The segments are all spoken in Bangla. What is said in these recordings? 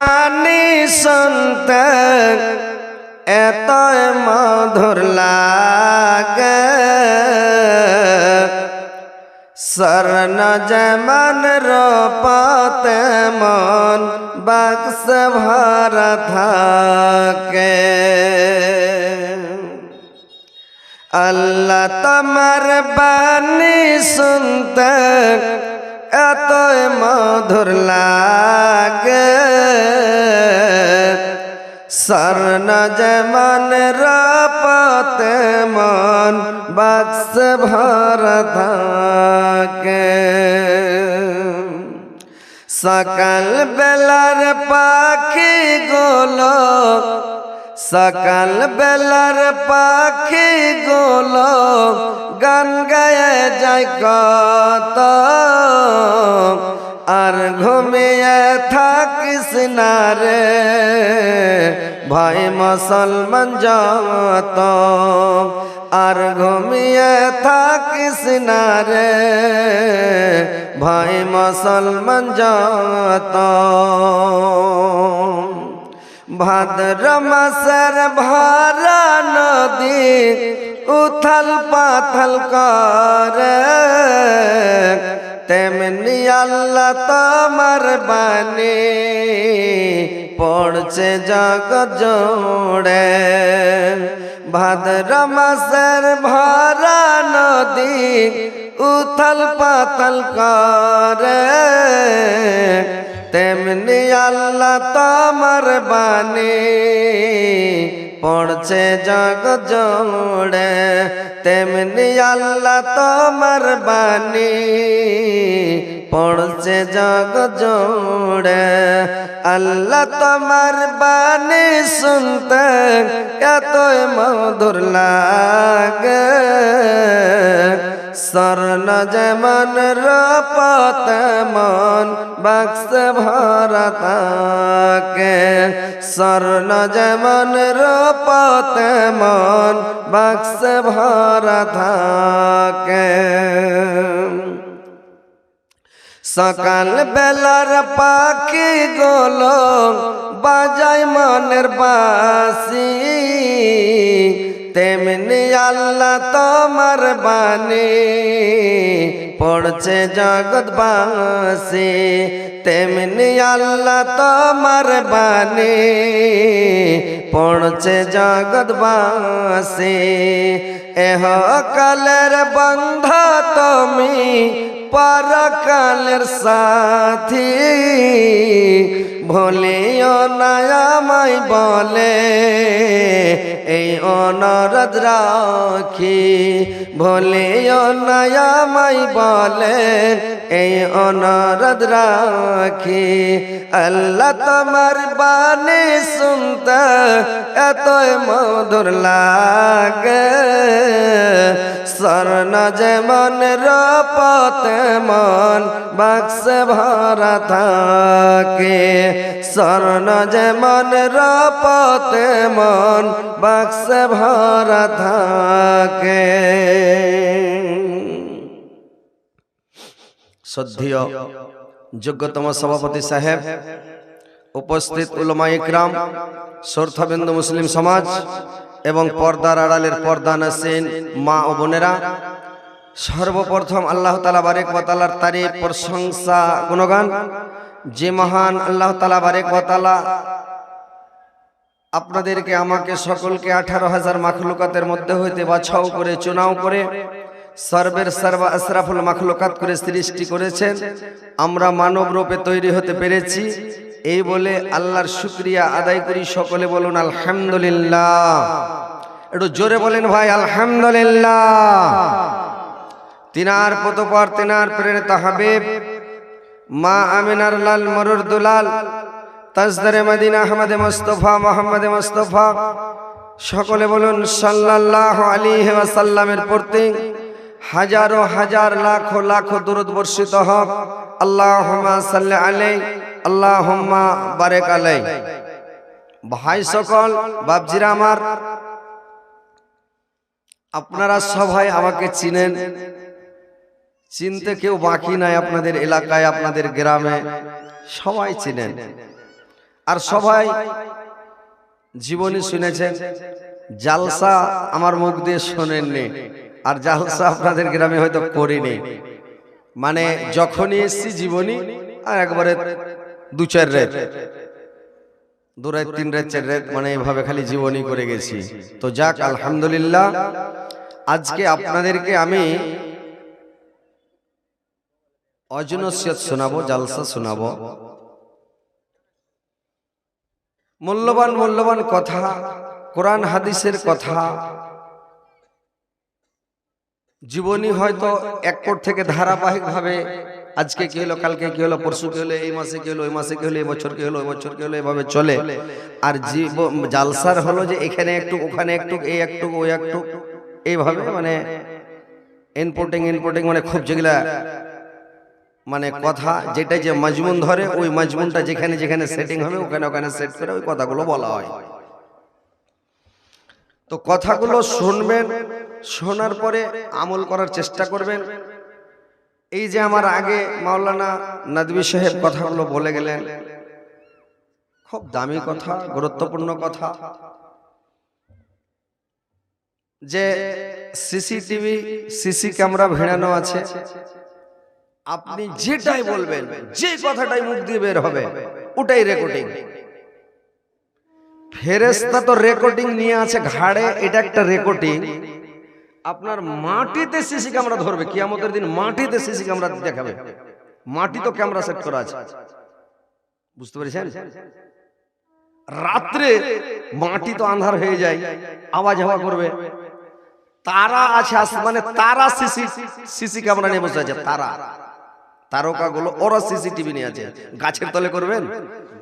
আনি সন্তান এত মধুর লাগে। স্বর্ণ যেমন রূপতে মন, বাক্স ভর থাকে। আল্লাহ তোমার বাণী শুনতে এত মধুর লাগে। স্বর্ণ যেমন রপতে মন, বাক্স ভর থাকে। সকাল বেলার পাখি গোলো, সকাল বেলার পাখি গোলো, গান গায়ে যায় কত। আর ঘুমিয়ে থাকিস না রে। ভাই মুসলমান যত, আর ঘুমিয়ে থাকিস না রে। ভাই মুসলমান যত, ভাদ্র মাসের ভরা নদী উথল পাথল করে। তেমনি আল্লাহ তোমার বাণী পড়ছে জগৎ জোড়ে। ভাদ্র মাসের ভরা নদী উথল পাথল করে। তেমনি আল্লাহ তোমার বাণী পড়ছে জগ জোড়ে, তেমনি আল্লাহ তোমার বাণী। পড়ছে জগ জোড়ে, আল্লাহ তোমার বাণী শুনতে এত মধুর লাগে। স্বর্ণ যেমন রপত মন বাক্স ভরা থাকে স্বর্ণ যেমন রপত মন বাক্স থাকে সকাল বেলার পাখি গোলো বাজাই মনের বাসি। তেমনি আল্লাহ তোমার বাণী পড়ছে জগৎবাসী। তেমনি আল্লাহ তোমার বাণী পড়ছে জগৎবাসী। এহ কালের বন্ধ তুমি, পরকালের সাথী। ভুলিও নায়ামাই বলে এই অনরদ রাখি ভুলিও নায়ামাই বলে এই অনরদ রাখি। আল্লাহ তোমার বাণী শুনতে এতই মধুর লাগে। স্বর্ণ যেমন রপত মন বাক্স ভরা থাকে। স্বর্ণ যেমন রপত মন বাক্স ভরা থাকে। শ্রদ্ধীয় যোগ্যতম সভাপতি সাহেব, উপস্থিত উলমা ইকরাম সর্থবিন্দু মুসলিম সমাজ এবং পর্দার আড়ালের পর্দা নাসিন মা ও বোনেরা, সর্বপ্রথম আল্লাহ তালা বারেক ওয়াতালার তারিফ, প্রশংসা, গুণগান যে মহান আল্লাহ তালা বারেক ওয়াতালা আপনাদেরকে আমাকে সকলকে আঠারো হাজার মাখলুকাতের মধ্যে হইতে বাছাও করে, চুনাও করে, সর্বের সর্বা আশরাফুল মাখলুকাত করে সৃষ্টি করেছেন। আমরা মানব রূপে তৈরি হতে পেরেছি। এই বলে আল্লাহর শুক্রিয়া আদায় করি সকলে বলুন আলহামদুলিল্লাহ। একটু জোরে বলেন ভাই, আলহামদুলিল্লাহ। তিনার পতপর তিনার প্রেরিত হাবিব মা আমিনার লাল মরুর দুলাল, তাজদারে মদিনা আহমদে মোস্তফা, মোহাম্মদে মোস্তফা। সকলে বলুন, সাল্লাল্লাহ আলী ওয়াসাল্লামের প্রতি হাজারো হাজার লাখো লাখো দূরত বর্ষিত হক। আল্লাহ সাল্লি আলাই আল্লাহ বারেক আলাই ভাই সকল বাবজিরা আমার, আপনারা সবাই আমাকে চিনেন। চিনতে কেউ বাকি নাই আপনাদের এলাকায় আপনাদের গ্রামে। সবাই চিনেন। আর সবাই জীবনী শুনেছেন। জালসা আমার মুখ দিয়ে শোনেননি। আর জালসা আপনাদের গ্রামে হয়তো করিনি। মানে যখনই এসছি জীবনী আর একবারে দু চার রেত। দু রাত তিন রাত চার রাত মানে এভাবে খালি জীবনী করে গেছি। তো যাক আলহামদুলিল্লাহ। আজকে আপনাদেরকে আমি অজনসিয়ত শোনাবো, জালসা শোনাবো। মূল্যবান মূল্যবান কথা, কোরআন, হাদিসের কথা। জীবনী হয়তো এক কোট থেকে ধারাবাহিক ভাবে আজকে কি হলো, কালকে কি হলো, পরশু কি হলো, এই মাসে কি হলো, ওই মাসে কি হলো, এই বছর কি হলো, ওই বছর কি হলো, এভাবে চলে। আর জীব জালসার হলো যে এখানে একটু, ওখানে একটু এই একটু ওই একটু, এইভাবে মানে ইনপুটিং ইনপুটিং মানে খুব যেগুলা মানে কথা যেটা যে মজমুন ধরে ওই মজমুনটা যেখানে যেখানে সেটিং হবে ওখানে ওখানে সেট করে ওই কথাগুলো বলা হয়। তো কথাগুলো শুনবেন শোনার পরে আমল করার চেষ্টা করবেন। এই যে আমার আগে মাওলানা নাদবি সাহেব কথাগুলো বলে গেলেন। খুব দামি কথা গুরুত্বপূর্ণ কথা। যে সিসিটিভি সিসি ক্যামেরা ভেড়ানো আছে। আপনি যেটাই বলবেন যে কথাটাই মুখ দিয়ে বের হবে ওটাই রেকর্ডিং ফেরেস্তা তো রেকর্ডিং নিয়ে আছে ঘাড়ে এটা একটা রেকর্ডিং আপনার মাটিতে সিসি ক্যামেরা ধরবে কিয়ামতের দিন মাটিতে সিসি ক্যামেরা দেখাবে। মাটি তো ক্যামেরা সেট করা আছে। বুঝতে পেরেছেন? রাত্রে মাটি তো আন্ধার হয়ে যায় আওয়াজ হাওয়া করবে। তারা আছে আসমানে তারা সিসি সিসি ক্যামেরা নিয়ে বসে আছে তারা। তারকা গুলো ওরা সিসিটিভি নিয়ে আছে। গাছের তলে করবেন?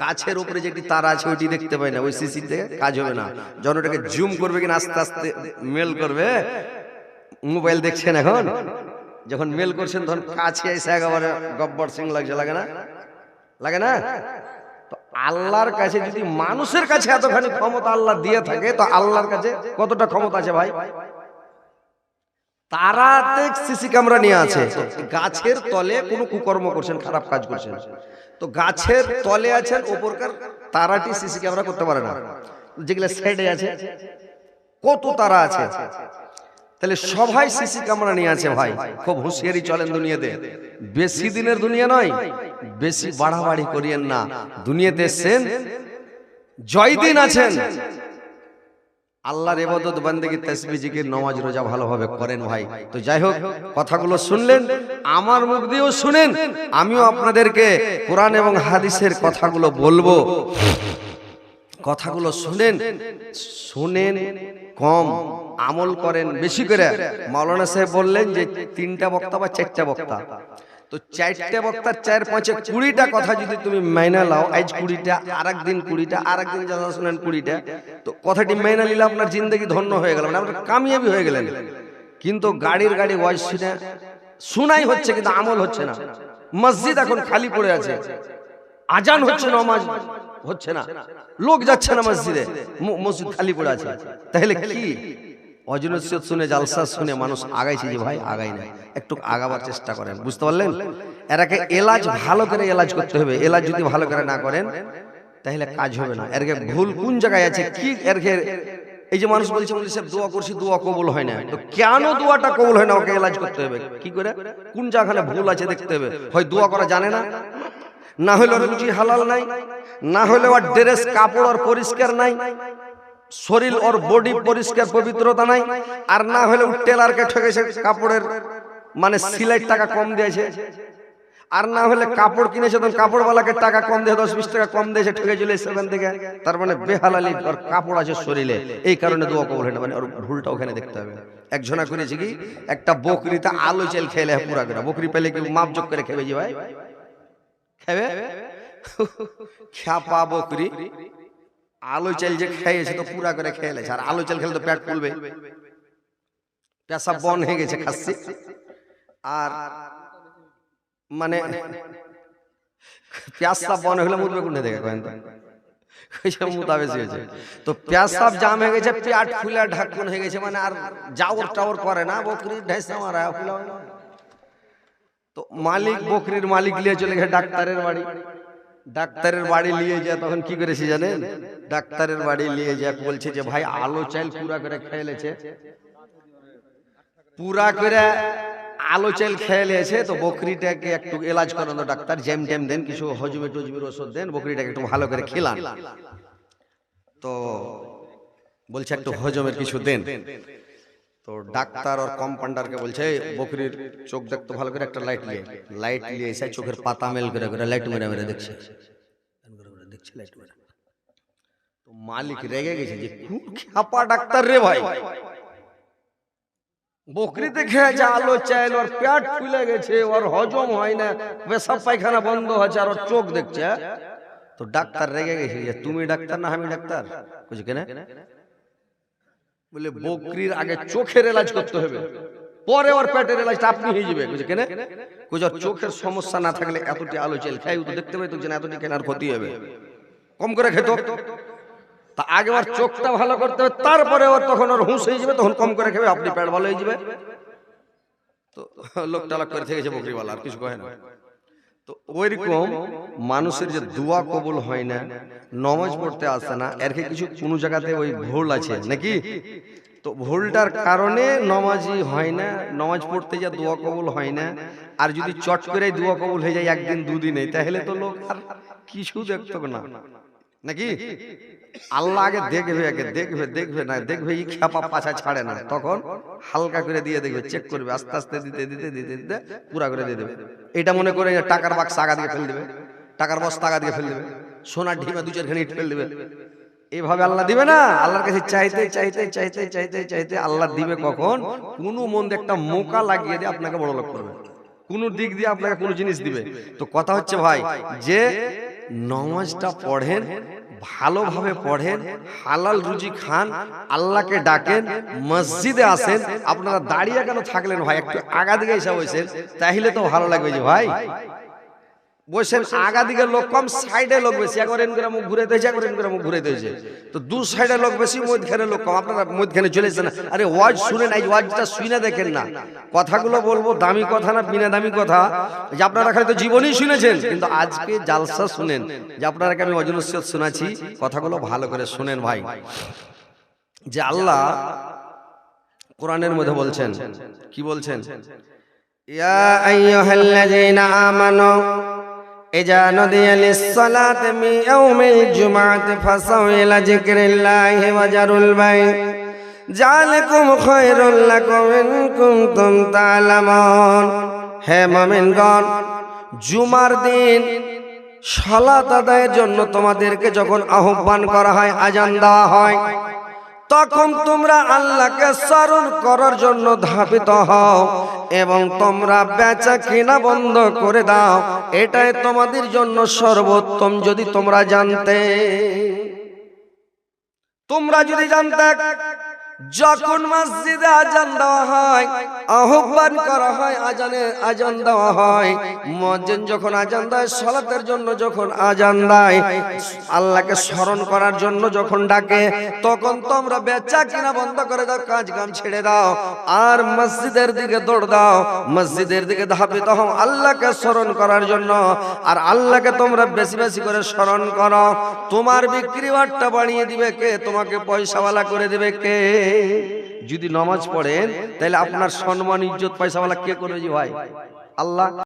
গাছের উপরে যেটি তারা আছে ওইটি দেখতে পাই না। ওই সিসি থেকে কাজ হবে না। যখন ওটাকে জুম করবে কিনা আস্তে আস্তে মেল করবে? মোবাইল দেখছেন এখন? যখন মেল করছেন তখন কাছে এসে একেবারে গব্বর সিং লাগছে লাগে না? লাগে না? তো আল্লাহর কাছে যদি মানুষের কাছে এতখানি ক্ষমতা আল্লাহ দিয়ে থাকে তো আল্লাহর কাছে কতটা ক্ষমতা আছে ভাই? তারাতে সিসি ক্যামেরা নিয়ে আছে। গাছের তলে কোনো কুকর্ম করছেন, খারাপ কাজ করছেন। তো গাছের তলে আছেন, ওপরকার তারাটি সিসি ক্যামেরা করতে পারে না। যেগুলো সাইডে আছে, কত তারা আছে। তাহলে সবাই সিসি ক্যামেরা নিয়ে আছে ভাই। খুব হুঁশিয়ারি চলেন দুনিয়াতে। বেশি দিনের দুনিয়া নয়, বেশি বাড়াবাড়ি করিয়েন না। দুনিয়াতে এসছেন জয় দিন আছেন। আল্লাহর এবাদত বান্দেগি তসবি জিকির নামাজ রোজা ভালোভাবে করেন ভাই। তো যাই হোক কথাগুলো শুনলেন? আমার মুখ দিয়েও শুনেন। আমিও আপনাদেরকে কোরআন এবং হাদিসের কথাগুলো বলব। কথাগুলো শুনেন। শুনেন কম আমল করেন বেশি করে। মাওলানা সাহেব বললেন যে তিনটা বক্তা বা চারটা বক্তা? তো চারটে বক্তার চার পাঁচে কুড়িটা কথা যদি তুমি মাইনা লাও, আজ কুড়িটা আর একদিন কুড়িটা আর একদিন যা শুনেন কুড়িটা, তো কথাটি মাইনা নিলে আপনার জিন্দগি ধন্য হয়ে গেল মানে আপনার কামিয়াবি হয়ে গেলেন। কিন্তু গাড়ির গাড়ি ওয়াজ শুনে শোনাই হচ্ছে, কিন্তু আমল হচ্ছে না। মসজিদ এখন খালি পড়ে আছে। আজান হচ্ছে নমাজ হচ্ছে না। লোক যাচ্ছে না মসজিদে। মসজিদ খালি পড়ে আছে। তাহলে কি? অজনসিয়ত শুনে জালসা শুনে মানুষ আগাইছে যে ভাই আগাই না একটু আগাবার চেষ্টা করেন বুঝতে পারলেন? এরাকে এলাজ ভালো করে এলাজ করতে হবে এলাজ যদি ভালো করে না করেন তাহলে কাজ হবে না। এরকে ভুল কোন জায়গায় আছে? কি এরকে এই যে মানুষ বলছে বলছে "সাহেব, দোয়া করছি দোয়া কবুল হয় না। তো কেন দোয়াটা কবুল হয় না? ওকে এলাজ করতে হবে। কি করে? কোন জায়গাখানে ভুল আছে দেখতে হবে। হয় দোয়া করা জানে না? না। হলে ওর রুচি হালাল নাই না হলে ওর ড্রেস কাপড় আর পরিষ্কার নাই। শরীর ওর বডি পরিষ্কার, পবিত্রতা নাই, আর না হলে টেলারকে ঠকেছে কাপড়ের মানে সিলাই টাকা কম দিয়েছে। আর না হলে কাপড় কিনেছে, তখন কাপড়ওয়ালাকে টাকা কম দিয়ে, দশ বিশ টাকা কম দিয়েছে ঠকে চলে সেখান থেকে। তার মানে বেহালালি, ওর কাপড় আছে শরীরে। এই কারণে দোয়া কবল হয় না মানে ওর ভুলটা ওখানে দেখতে হবে। একজনা করেছে কি, একটা বকরিতে আলু চেল খেলে, পুরা করে। বকরি পেলে কি মাপ যোগ করে খেবে জি ভাই? খাবে? খ্যাপা বকরি। আলু চাল যে খেয়েছে তো পুরা করে খেয়ে লেছে আর আলু চাল খেলে তো পেট ফুলবে। পেশাব বন হয়ে গেছে খাচ্ছি। আর মানে পেশাব বন হলে মুদবে কোনে দেখে কেন তো? পেশাব জাম হয়ে গেছে পেট ফুলা ঢাকুন হয়ে গেছে মানে আর যাওর টাওর করে না বকরি ঢেসা মারা ফুলা তো মালিক বকরির মালিক নিয়ে চলে গেছে ডাক্তারের বাড়ি। ডাক্তারের বাড়ি নিয়ে যায়, তখন কি করেছি জানেন? ডাক্তারের বাড়ি নিয়ে যায়, বলছে যে, ভাই, আলো চাইল পুরা করে খেয়েছে পুরা করে আলো চাইল খেয়ে তো বকরিটাকে একটু এলাজ করানো ডাক্তার, জ্যাম ট্যাম দেন, কিছু হজমে টজমের ওষুধ দেন, বকরিটাকে একটু ভালো করে খেলান। তো বলছে, একটু হজমের কিছু দেন। তো ডাক্তার আর কম্পাউন্ডারকে বলছে "এই, বকরির চোখ দেখতে ভালো করে একটা লাইট নিয়ে লাইট নিয়ে এসে চোখের পাতা মেল করে করে লাইট মেরে মেরে দেখছে দেখছে লাইট মেরে তো মালিক রেগে গেছে যে কোন খ্যাপা ডাক্তার রে ভাই বকরিতে খেয়েছে আলো চাইল ওর পেট ফুলে গেছে ওর হজম হয় না পেশাব পায়খানা বন্ধ হচ্ছে আর ওর চোখ দেখছে তো ডাক্তার রেগে গেছে যে তুমি ডাক্তার না আমি ডাক্তার বুঝি কেন বলে বকরির আগে চোখের এলাজ করতে হবে। পরে ওর পেটের এলাজটা আপনি হয়ে যাবে। বুঝি কেন বুঝি চোখের সমস্যা না থাকলে এতটি আলো চাইল খাই তো দেখতে পাই তো যে না এতটি কেনার ক্ষতি হবে। কম করে খেত। তা আগে ওর চোখটা ভালো করতে হবে তারপরে ওর তখন ওর হুঁশ হয়ে যাবে তখন কম করে খাবে আপনি পেট ভালো হয়ে যাবে। তো লোকটা লোক করে থেকেছে বকরিওয়ালা আর কিছু কয় না। তো ওইরকম মানুষের যে দোয়া কবুল হয় না নমাজ পড়তে আসে না এর কি কিছু কোনো জায়গাতে ওই ভুল আছে নাকি? তো ভুলটার কারণে নমাজই হয় না নমাজ পড়তে যা দোয়া কবুল হয় না আর যদি চট করে দোয়া কবুল হয়ে যায় একদিন দুদিনে তাহলে তো লোক আর কিছু দেখত না। নাকি? আল্লাহ আগে দেখবে আগে দেখবে দেখবে না দেখবে এই খেপা পাছা ছাড়ে না। তখন হালকা করে দিয়ে দেখবে চেক করবে আস্তে আস্তে দিতে দিতে দিতে দিতে পুরা করে দিয়ে দেবে। এটা মনে করে টাকার বাক্স আগা দিকে ফেল দেবে। টাকার বস্তা আগা দিকে ফেল দেবে। সোনার ঢিমা দু চারখানি ইট ফেল দেবে। এভাবে আল্লাহ দিবে না? আল্লাহর কাছে চাইতে চাইতে চাইতে চাইতে চাইতে আল্লাহ দিবে কখন? কোনো মন দিয়ে একটা মোকা লাগিয়ে দিয়ে আপনাকে বড় লোক করবে। কোন দিক দিয়ে আপনাকে কোনো জিনিস দিবে। তো কথা হচ্ছে ভাই যে নমাজটা পড়েন, ভালোভাবে পড়েন, হালাল রুজি খান, আল্লাহকে ডাকেন, মসজিদে আসেন, আপনারা দাঁড়িয়ে কেন থাকলেন ভাই? একটু আগা দিকে হিসাব হয়েছেন তাহলে তো ভালো লাগবে যে ভাই। বসেন আগা দিকে লোক কম সাইডে লোক বেশি একবার করে মুখ ঘুরে দিয়েছে একবার করে মুখ ঘুরে দিয়েছে তো দু সাইডে লোক বেশি মধ্যখানে লোক কম। আপনারা মধ্যখানে চলে এসেছেন আরে ওয়াজ শুনে এই ওয়াজটা শুনে দেখেন না। কথাগুলো বলব দামি কথা না বিনা দামি কথা। যে আপনারা খালি তো জীবনই শুনেছেন কিন্তু আজকে জালসা শুনেন। যে আপনারাকে আমি অজনসিয়ত শোনাচ্ছি কথাগুলো ভালো করে শুনেন ভাই। যে আল্লাহ কোরআনের মধ্যে বলছেন কি বলছেন? ইয়া আইয়ুহাল্লাযীনা আমানু إذا نودي للصلاة من يوم الجمعة فاسعوا إلى ذكر الله وذروا البيع ذلكم خير لكم إن كنتم تعلمون হে মুমিনগণ জুমার দিন সালাত আদায়ের জন্য তোমাদেরকে যখন আহ্বান করা হয় আজান দেওয়া হয় তখন তোমরা আল্লাহকে স্মরণ করার জন্য ধাপিত হও এবং তোমরা বেচা কিনা বন্ধ করে দাও। এটাই তোমাদের জন্য সর্বোত্তম যদি তোমরা জানতে। তোমরা যদি জানতে যখন মসজিদে আজান দেওয়া হয়, আহ্বান করা হয় আজানে আজান দেওয়া হয়, মসজিদ যখন আজান দেয়, সালাতের জন্য যখন আজান দেয়, আল্লাহকে স্মরণ করার জন্য যখন ডাকে, তখন তোমরা বেচা কিনা বন্ধ করে দাও কাজ কাম ছেড়ে দাও, আর মসজিদের দিকে দৌড় দাও, মসজিদের দিকে ধাপিত হও আল্লাহকে স্মরণ করার জন্য, আর আল্লাহকে তোমরা বেশি বেশি করে স্মরণ করো। তোমার বিক্রি বাট্টা বাড়িয়ে দিবে কে? তোমাকে পয়সাওয়ালা করে দিবে কে? যদি নামাজ পড়েন তাহলে আপনার সম্মান ইজ্জত পয়সাওয়ালা কে করে যে ভাই? আল্লাহ।